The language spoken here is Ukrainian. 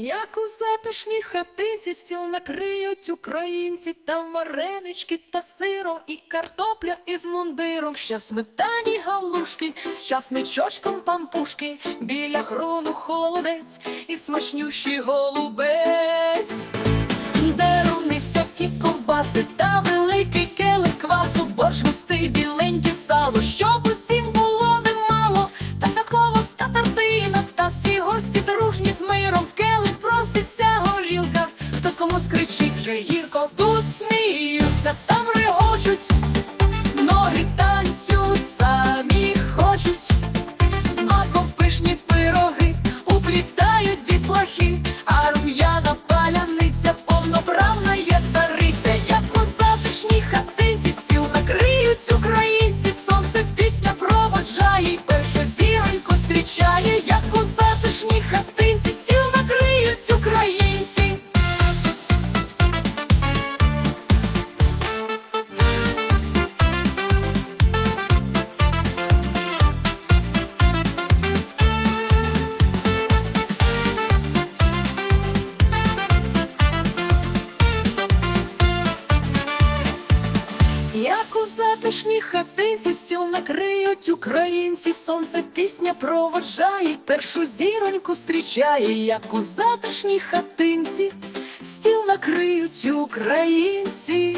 Як у затишній хатинці стіл накриють українці, там варенички та сиром, і картопля із мундиром, ще в сметані галушки, з часничочком пампушки, біля хрону холодець і смачнющий голубець. Деруни всякі ковбаси комусь кричить вже гірко, тут сміються, там регочуть, ноги танцю самі хочуть. З маком пишні пироги уплітають дітлахи, а рум'яна паляниця повноправна є цариця, як у затишній хатинці стіл накриють українці, сонце пісня проводжає, першу зіроньку зустрічає, Як у затишній хатинці стіл накриють українці, сонце пісня проводжає, першу зіроньку зустрічає, як у затишній хатинці, стіл накриють українці.